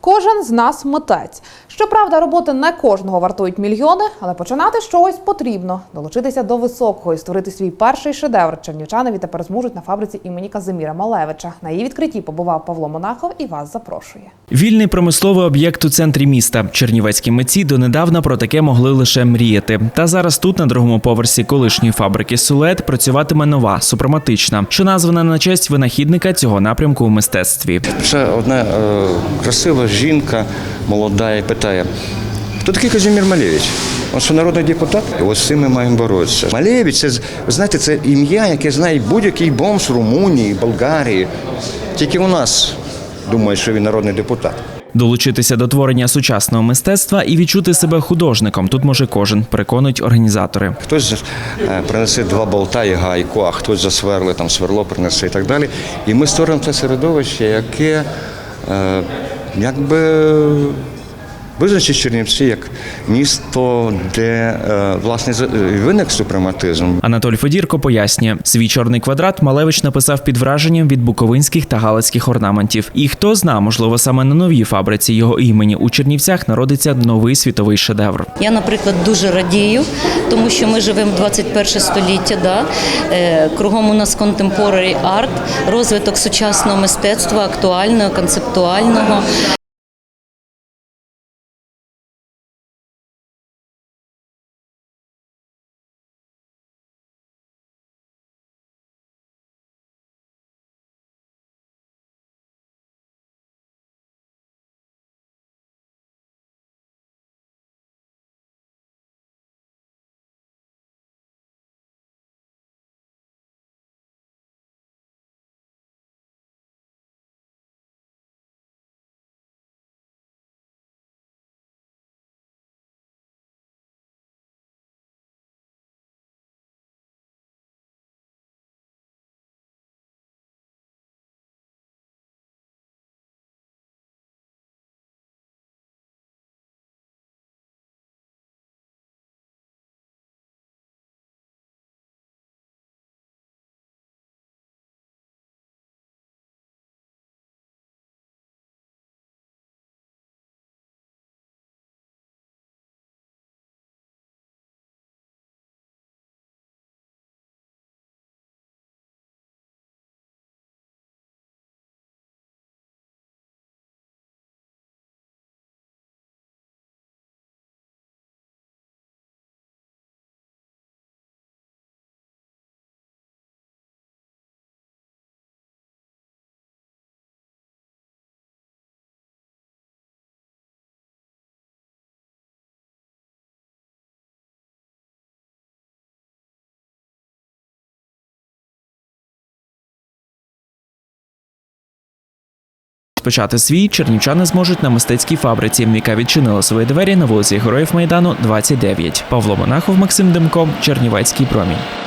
Кожен з нас митець. Щоправда, роботи не кожного вартують мільйони, але починати з чогось потрібно. Долучитися до високого і створити свій перший шедевр. Чернівчани відтепер зможуть на фабриці імені Казиміра Малевича. На її відкритті побував Павло Монахов і вас запрошує. Вільний промисловий об'єкт у центрі міста. Чернівецькі митці донедавна про таке могли лише мріяти. Та зараз тут, на другому поверсі колишньої фабрики Сулет, працюватиме нова супроматична, що названа на честь винахідника цього напрямку у мистецтві. Ще одна е, жінка молода і питає: хто такий Казимір Малевич? Он що народний депутат? І ось з цим ми маємо боротися. Малевич, це знаєте, це ім'я, яке знає будь-який бомж Румунії, Болгарії. Тільки у нас думають, що він народний депутат. Долучитися до творення сучасного мистецтва і відчути себе художником тут може кожен, переконують організатори. Хтось е, принесе два болта і гайку, а хтось засверли, там сверло принесе і так далі. І ми створимо це середовище, яке е, якби визначить Чернівці як місто, де е, власне з- виник супрематизм. Анатолій Федірко пояснює, свій чорний квадрат Малевич написав під враженням від буковинських та галицьких орнаментів. І хто зна, можливо, саме на новій фабриці його імені у Чернівцях народиться новий світовий шедевр. Я, наприклад, дуже радію, тому що ми живемо в 21 століття. Да? Е, Кругом у нас contemporary арт, розвиток сучасного мистецтва, актуального, концептуального. Почати свій чернівчани зможуть на мистецькій фабриці, яка відчинила свої двері на вулиці Героїв Майдану 29. Павло Монахов, Максим Демко, Чернівецький промінь.